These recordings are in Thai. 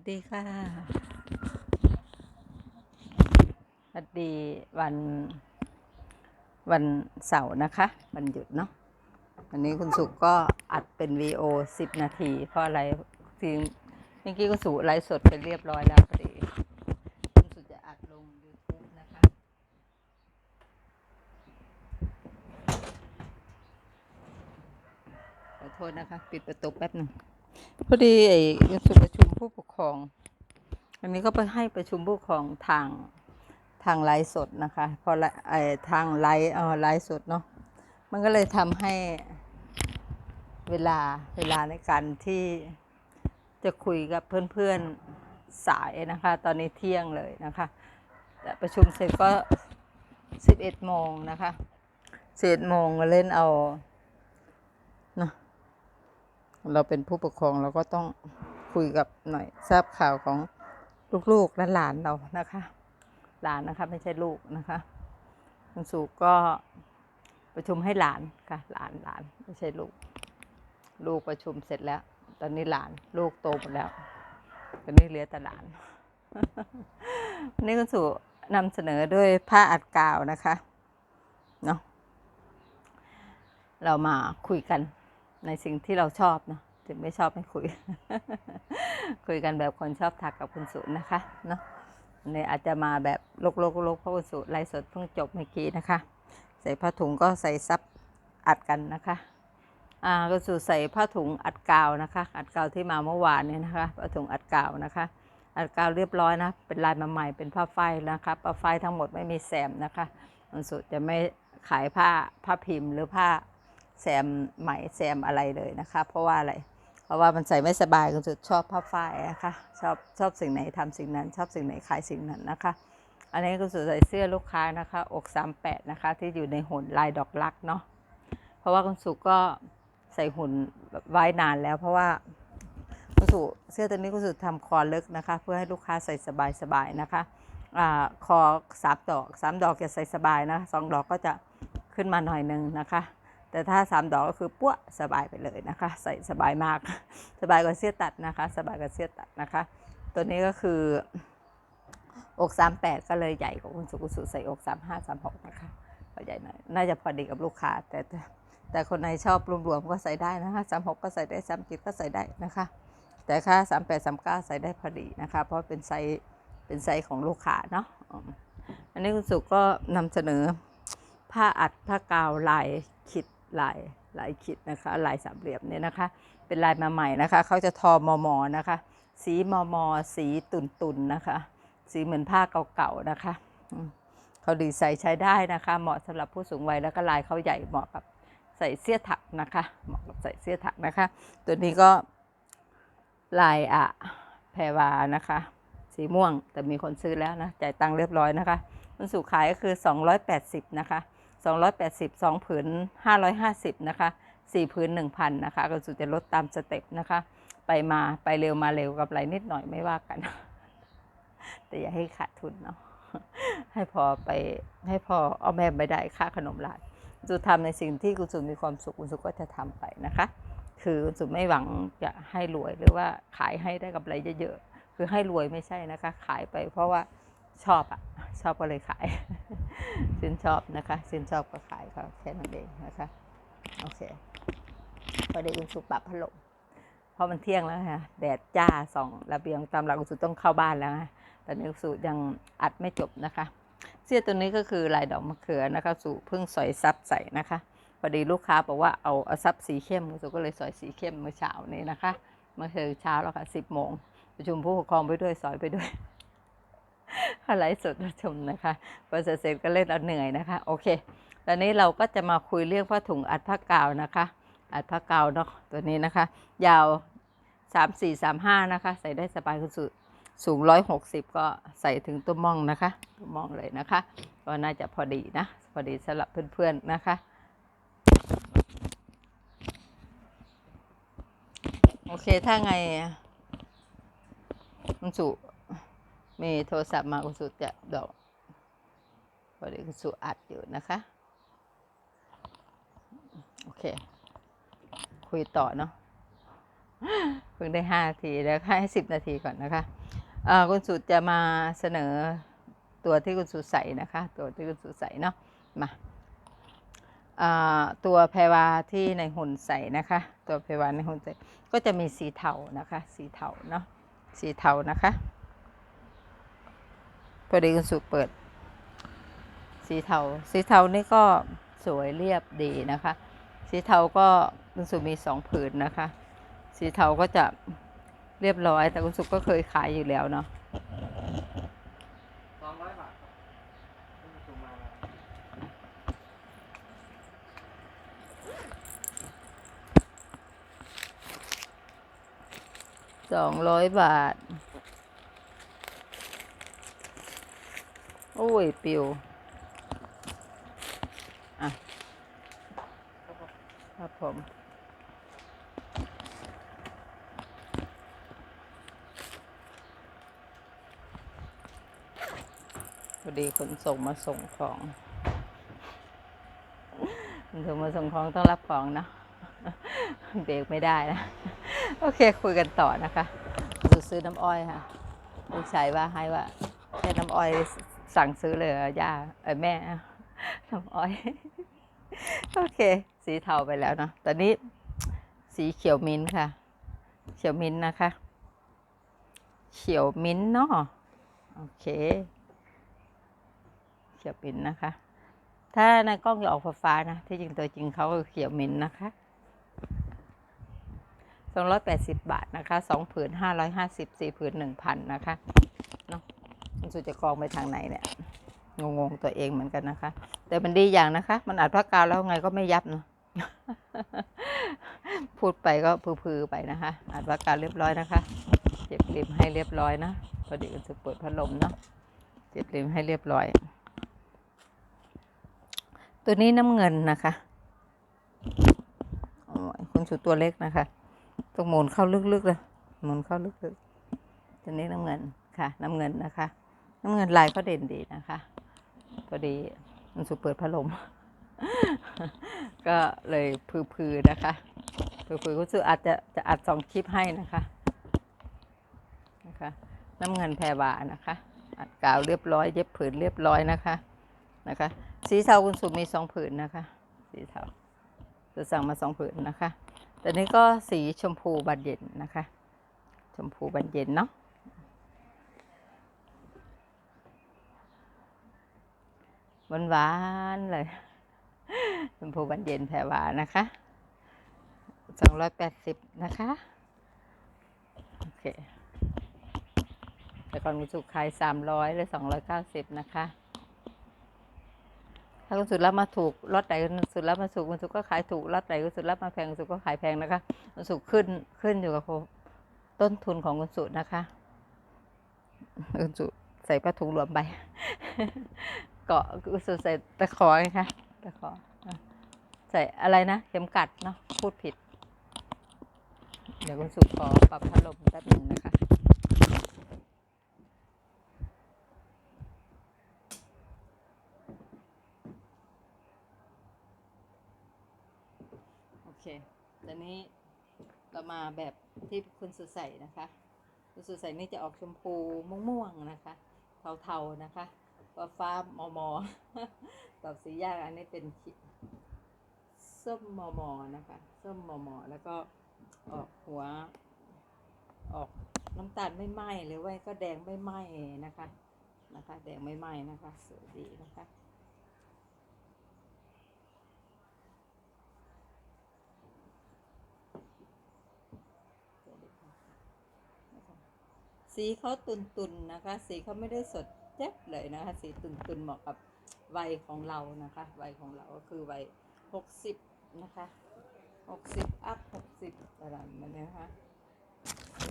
สดีค่ะ สวัสดีวันวันเสาร์นะคะ วันหยุดเนาะ วันนี้คุณสุก็อัดเป็น VO 10นาที เพราะอะไรทีเมื่อกี้คุณสุไลฟ์สดไปเรียบร้อยแล้วพอดีคุณสุจะอัดลง YouTube นะคะ ขอโทษนะคะ ปิดประตูแป๊บหนึ่งพอดีไอ้คุณสุประชุม ผู้ปกครองอันนี้ก็ไปให้ประชุมผู้ปกครองทางทางไลฟ์สดนะคะพอไอทางไลฟ์เออไลฟ์สดเนาะมันก็เลยทำให้เวลาเวลาในการที่จะคุยกับเพื่อนๆสายนะคะ ตอนนี้เที่ยงเลยนะคะแต่ประชุมเสร็จก็11โมงนะคะ11โมงเล่นเอาเนอะเราเป็นผู้ปกครองเราก็ต้อง คุยกับหน่อยทราบข่าวของลูกๆและหลานเรานะคะ หลานนะคะไม่ใช่ลูกนะคะคุณสุก็ประชุมให้หลานค่ะ หลานหลานไม่ใช่ลูก ลูกประชุมเสร็จแล้ว ตอนนี้หลานลูกโตหมดแล้ว ตอนนี้เหลือแต่หลานนนี้คุณสุนำเสนอด้วยผ้าอัดกาวนะคะเนาะเรามาคุยกันในสิ่งที่เราชอบเนาะ ถึงไม่ชอบไม่คุย คุยกันแบบคนชอบถักกับคุณสุนะคะ เนาะวันนี้อาจจะมาแบบโลกโลกโลกเพราะคุณสุไลฟ์สดเพิ่งจบเมื่อกี้นะคะ ใส่ผ้าถุงก็ใส่ซับอัดกันนะคะอ่าก็สู่ใส่ผ้าถุงอัดกาวนะคะ อัดกาวที่มาเมื่อวานเนี่ยนะคะผ้าถุงอัดกาวนะคะอัดกาวเรียบร้อยนะ เป็นลายมาใหม่เป็นผ้าฝ้ายนะคะผ้าฝ้ายทั้งหมดไม่มีแซมนะคะมันสุดจะไม่ขายผ้าผ้าพิมพ์หรือผ้าแซมไหมแซมอะไรเลยนะคะ เพราะว่าอะไร ราะว่ามันใส่ไม่สบายคุณสุดชอบผ้าฝ้ายนะคะชอบชอบสิ่งไหนทำสิ่งนั้น ชอบสิ่งไหนขายสิ่งนั้นนะคะ อันนี้คุณสุดใส่เสื้อลูกค้านะคะอก38นะคะ ที่อยู่ในหุ่นลายดอกลักเนาะเพราะว่าคุณสุก็ใส่หุ่นไว้นานแล้ว เพราะว่าคุณสุเสื้อตัวนี้คุณสุทำคอลึกนะคะ เพื่อให้ลูกค้าใส่สบายๆนะคะอาคอสามดอกสามดอกจะใส่สบายนะสองดอกก็จะขึ้นมาหน่อยนึงนะคะ แต่ถ้าสามดอกก็คือปั้วสบายไปเลยนะคะ ใส่สบายมาก สบายกว่าเสื้อตัดนะคะ สบายกว่าเสื้อตัดนะคะ ตัวนี้ก็คือ อกสามแปดก็เลยใหญ่กว่าคุณสุกุสุใส่อกสามห้าสามหกนะคะก็ใหญ่หน่อยน่าจะพอดีกับลูกค้า แต่แต่คนไหนชอบรวมๆก็ใส่ได้นะคะสามหกก็ใส่ได้สามจิตก็ใส่ได้นะคะ แต่ค่าสามแปดสามเก้าใส่ได้พอดีนะคะ เพราะเป็นไซส์เป็นไซส์ของลูกค้าเนาะอันนี้คุณสุก็นำเสนอผ้าอัดผ้ากาวลายขิด ลายลายขิดนะคะลายสามเหลี่ยมเนี่ยนะคะ เป็นลายมาใหม่นะคะเขาจะทอมอมอนะคะ สีมอมอสีตุนตุนนะคะ สีเหมือนผ้าเก่าๆนะคะเขาดีไซน์ใช้ได้นะคะ เหมาะสำหรับผู้สูงวัยแล้วก็ลายเขาใหญ่เหมาะกับใส่เสื้อถักนะคะ เหมาะกับใส่เสื้อถักนะคะ ตัวนี้ก็ลายอะแพรวานะคะ สีม่วงแต่มีคนซื้อแล้วนะจ่ายตังค์เรียบร้อยนะคะมันสู่ขายก็คือ 280 นะคะ 280 2ผืน550นะคะ4ผืน1,000นะคะก็สุดจะลดตามสเต็ปนะคะ ไปมาไปเร็วมาเร็วกับไรนิดหน่อยไม่ว่ากัน แต่อย่าให้ขาดทุนเนาะให้พอไปให้พอเอาแม่ไม่ได้ค่าขนมหลานสุทำในสิ่งที่คุณสุมีความสุขคุณสุก็จะทำไปนะคะ คือคุณสุไม่หวังจะให้รวยหรือว่าขายให้ได้กับไรเยอะๆคือให้รวยไม่ใช่นะคะ ขายไปเพราะว่า ชอบอะชอบก็เลยขาย ชื่นชอบนะคะ ชื่นชอบก็ขายก็แค่นั้นเองนะคะ โอเคพอดีคุณสุปรับพัดลมเพราะมันเที่ยงแล้วค่ะแดดจ้าส่องระเบียงตามหลักคุณสุต้องเข้าบ้านแล้วนะตอนนี้คุณสุยังอัดไม่จบนะคะ เสื้อตัวนี้ก็คือลายดอกมะเขือนะคะสุเพิ่งสอยซับใส่นะคะพอดีลูกค้าบอกว่าเอาเอาซับสีเข้มคุณสุก็เลยสอยสีเข้มเมื่อเช้านี้นะคะเมื่อคือเช้าแล้วค่ะสิบโมงประชุมผู้ปกครองไปด้วยสอยไปด้วย ไลฟ์สดประชุมนะคะพอเสร็จเสร็จก็เล่นเอาเหนื่อยนะคะ โอเค ตอนนี้เราก็จะมาคุยเรื่องผ้าถุงอัดผ้ากาวนะคะ อัดผ้ากาวเนาะ ตัวนี้นะคะ ยาวสามสี่สามห้านะคะ ใส่ได้สบายคุณสุสูงร้อยหกสิบก็ใส่ถึงตัวมองนะคะตัวมองเลยนะคะ ก็น่าจะพอดีนะ พอดีสำหรับเพื่อนๆนะคะโอเค ถ้าไงคุณสุ มีโทรศัพท์มาคุณสุจะดี๋ยวพอดีคุณสุอัดอยู่นะคะ โอเค คุยต่อเนาะเพิ่งได้ห้านาทีแล้วให้สิบนาทีก่อนนะคะอ่าคุณสุจะมาเสนอตัวที่คุณสุใส่นะคะ ตัวที่คุณสุใส่เนาะมาอ่าตัวแพรวาที่ในหุ่นใส่นะคะ ตัวแพรวาในหุ่นใส่ก็จะมีสีเทานะคะ สีเทาเนาะสีเทานะคะ พอดีคุณสุเปิด สีเทา สีเทานี่ก็สวยเรียบดีนะคะ สีเทาก็คุณสุมีสองผืนนะคะ สีเทาก็จะเรียบร้อย แต่คุณสุก็เคยขายอยู่แล้วเนาะสองร้อยบาทสองร้อยบาท โอ้ ยปิวอะครับผมพอดีขนส่งมาส่งของขนส่งมาส่งของต้องรับของเนอะเบรกไม่ได้นะ โอเคคุยกันต่อนะคะดูซื้อน้ำอ้อยค่ะลูกชายว่าให้ว่าแค่น้ำอ้อย สั่งซื้อเลยย่าเออแม่น้ำอ้อย โอเค สีเทาไปแล้วเนาะตอนนี้สีเขียวมิ้นท์ค่ะ เขียวมิ้นท์นะคะ เขียวมิ้นท์เนาะโอเค เขียวมิ้นท์นะคะ ถ้าในกล้องจะออกฟ้านะ ที่จริงตัวจริงเขาคือเขียวมิ้นท์นะคะสองร้อยแปดสิบบาทนะคะสองผืนห้าร้อยห้าสิบสี่ผืนหนึ่งพันนะคะ มันสุดจะกองไปทางไหนเนี่ยงงๆตัวเองเหมือนกันนะคะ แต่มันดีอย่างนะคะ มันอัดผ้ากาวแล้วไงก็ไม่ยับเนาะพูดไปก็พือๆไปนะคะอัดผ้ากาวเรียบร้อยนะคะเจ็บริมให้เรียบร้อยนะพอดีกันจะเปิดพัดลมเนาะเจ็บริมให้เรียบร้อย ตัวนี้น้ำเงินนะคะโอ้ยคุณสุดตัวเล็กนะคะต้องหมุนเข้าลึกๆเลยหมุนเข้าลึกๆตัวนี้น้ำเงินค่ะ น้ำเงินนะคะ น้ำเงินลายก็เด่นดีนะคะพอดีมันสุเปิดพัดลม ก็เลยพือๆนะคะพือๆก็คืออาจจะจะอัดสองคลิปให้นะคะนะคะ น้ำเงินแพรวานะคะ อัดกาวเรียบร้อย เย็บผืนเรียบร้อยนะคะนะคะ สีเทาคุณสุมีสองผืนนะคะ สีเทาจะสั่งมาสองผืนนะคะแต่นี้ก็สีชมพูบานเย็นนะคะ ชมพูบานเย็นเนาะ หวานหวานๆเลยชมพูบานเย็นแพรวานะคะสองร้อยแปดสิบนะคะ โอเค แต่ก่อนคุณสุขายสามร้อยหรือสองร้อยเก้าสิบนะคะ ถ้าคุณสุดรับมาถูกลอตไหนคุณสุดรับมาถูกคุณสุดก็ขายถูกลอตไหนคุณสุดรับมาแพงคุณสุดก็ขายแพงนะคะคุณสุดขึ้นขึ้นอยู่กับต้นทุนของคุณสุดนะคะคุณสุดใส่ผ้าถุงรวมไป เกาะคุณสุดใส่ตะขอไงคะตะขอใส่อะไรนะ เข็มกัดเนาะพูดผิด เดี๋ยวคุณสุขอปรับพัดลมแป๊บนึงนะคะโอเคตอนนี้เรามาแบบที่คุณสุใส่นะคะ คุณสุใส่นี่จะออกชมพูม่วงๆนะคะ เทาๆนะคะ ฟ้าฟ้ามอมอตอบสียากอันนี้เป็นส้มมอมอนะคะ ส้มมอมอแล้วก็ออกหัว ออกน้ำตาลไม่ไหม้หรือว่าก็แดงไม่ไหม้นะคะ นะคะ แดงไม่ไหม้นะคะสวยดีนะคะสีเขาตุนตุนๆนะคะ สีเขาไม่ได้สด จ๊บเลยนะคะสีตุนตุนเหมาะกับวัยของเรานะคะวัยของเราก็คือวัยหกสิบนะคะหกสิบอัพหกสิบอะไรมันนะคะ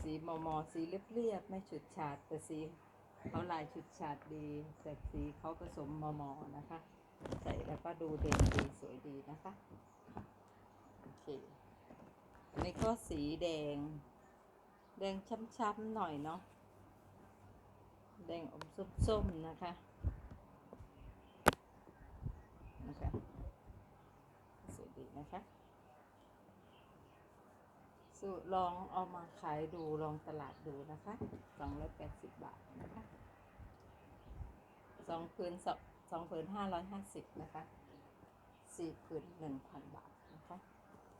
สีมอมอสีเรียบๆไม่ฉุดฉาดแต่สีเขาลายฉุดฉาดดีแต่สีเขาผสมมอมอนะคะ ใส่แล้วก็ดูเด่นดีสวยดีนะคะโอเคอันนี้ก็สีแดง แดงช้ำๆหน่อยเนาะ แดงอมส้มๆนะคะนะคะสวยดีนะคะสูลองเอามาขายดูลองตลาดดูนะคะสองร้อยแปดสิบบาทนะคะสองพื้นสองสองพื้นห้าร้อยห้าสิบนะคะสี่พื้นหนึ่งพันบาทนะคะ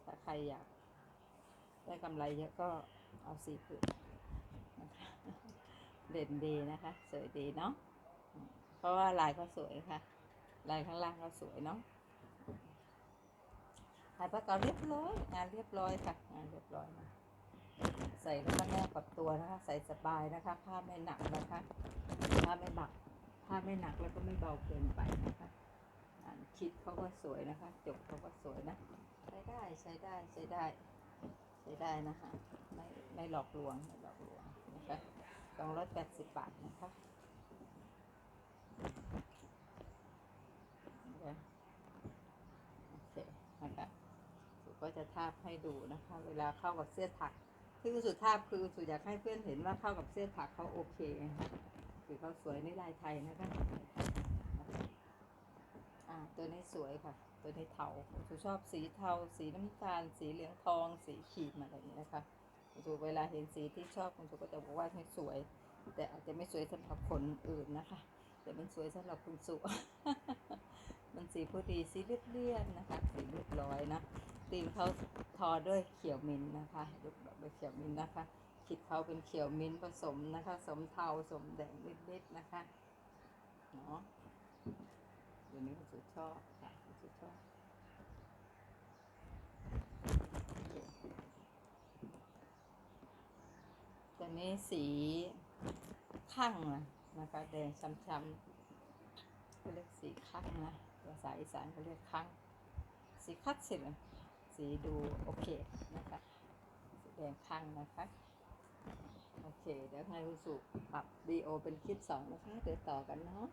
ถ้าใครอยากได้กำไรเยอะก็เอาสี่ผืนนะคะ เด่นดีนะคะ สวยดีเนาะเพราะว่าลายก็สวยค่ะ ลายข้างล่างก็สวยเนาะลายประกอบเรียบร้อยงานเรียบร้อยค่ะ งานเรียบร้อยนะใส่แล้วก็แนบกับตัวนะคะ ใส่สบายนะคะ ผ้าไม่หนักนะคะผ้าไม่บักผ้าไม่หนักแล้วก็ไม่เบาเกินไปนะคะงานคิดเขาก็สวยนะคะ จบเขาก็สวยนะใช้ได้ใช้ได้ใช้ได้ใช้ได้นะคะไม่ไม่หลอกลวงไม่หลอกลวงนะคะ สองร้อยแปดสิบบาทนะคะเดี๋ยวโอเคนะคะสุก็จะทาบให้ดูนะคะ เวลาเข้ากับเสื้อถัก ที่คุณสุดทาบคือสุอยากให้เพื่อนเห็นว่าเข้ากับเสื้อถักเขาโอเคนะคะคือเขาสวยในลายไทยนะคะอ่าตัวนี้สวยค่ะ ตัวนี้เทาผมชอบสีเทา สีน้ำตาล สีเหลืองทอง สีครีมอะไรอย่างนี้นะคะ ผมเวลาเห็นสีที่ชอบผมก็จะบอกว่าให้สวย แต่อาจจะไม่สวยสำหรับคนอื่นนะคะ แต่มันสวยสำหรับคุณสุมันสีพอดีสีเรียบๆนะคะ สีเรียบร้อยนะตีนเขาทอด้วยเขียวมินนะคะยกดอกด้วยเขียวมินนะคะคิดเขาเป็นเขียวมิ้นผสมนะคะสมเทาสมแดงนิดๆนะคะเนาะเดี๋ยวนี้คุณสุชอบค่ะคุณสุชอบโอเคันนี้สีข้างนะนะคะแดงช้ำๆเขาเรียกสีข้างนะภาษาอีสานเขาเรียกข้างสีคัดสิสีดูโอเคนะคะสีแดงข้างนะคะโอเคเดี๋ยวให้คุณสุปรับดีโอเป็นคลิปสองนะคะเดี๋ยวต่อกันเนาะ